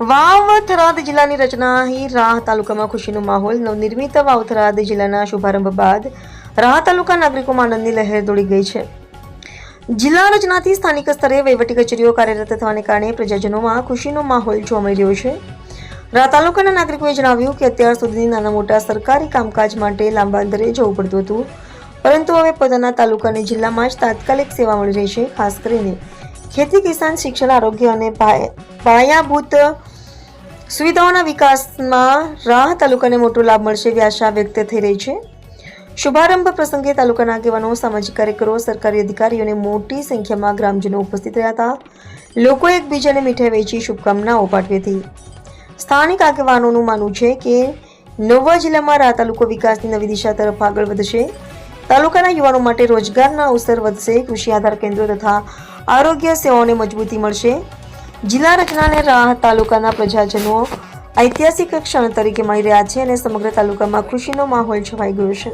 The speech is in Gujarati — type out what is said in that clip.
વાવ થરાદ જિલ્લાની રચના રાહ તાલુકામાં ખુશીનો માહોલ. નવનિર્મિત વાવ થરાદ જિલ્લાના શુભારંભ બાદ રાહ તાલુકા નાગરિકોમાં આનંદની લહેર દોડી ગઈ છે. જિલ્લા રચનાથી સ્થાનિક સ્તરે વહીવટી કચેરીઓ કાર્યરત થવાને કારણે પ્રજાજનોમાં ખુશીનો માહોલ જોવા મળી રહ્યો છે. રાહ તાલુકાના નાગરિકોએ જણાવ્યું કે અત્યાર સુધી નાના મોટા સરકારી કામકાજ માટે લાંબા અંતરે જવું પડતું હતું. પરંતુ હવે પોતાના તાલુકા અને જિલ્લામાં જ તાત્કાલિક સેવા મળી રહી છે. ખાસ કરીને ખેતી, કિસાન, શિક્ષણ, આરોગ્ય અને પાય- પાયાભૂત સુવિધાઓના વિકાસમાં રાહ તાલુકાને મોટો લાભ મળશે એવી આશા વ્યક્ત થઈ રહી છે. શુભારંભ પ્રસંગે તાલુકાના આગેવાનો, સામાજિક કાર્યકરો, સરકારી અધિકારીઓને મોટી સંખ્યામાં ગ્રામજનો ઉપસ્થિત રહ્યા હતા. લોકો એકબીજાને મીઠાઈ વેચી શુભકામનાઓ પાઠવી હતી. સ્થાનિક આગેવાનોનું માનવું છે કે નવા જિલ્લામાં રા તાલુકો વિકાસની નવી દિશા તરફ આગળ વધશે. તાલુકાના યુવાનો માટે રોજગારના અવસર વધશે, કૃષિ આધાર કેન્દ્રો તથા આરોગ્ય સેવાઓને મજબૂતી મળશે. જિલ્લા રચનાને રાહ તાલુકાના પ્રજાજનો ઐતિહાસિક ક્ષણ તરીકે મળી રહ્યા છે અને સમગ્ર તાલુકામાં ખુશીનો માહોલ છવાઈ ગયો છે.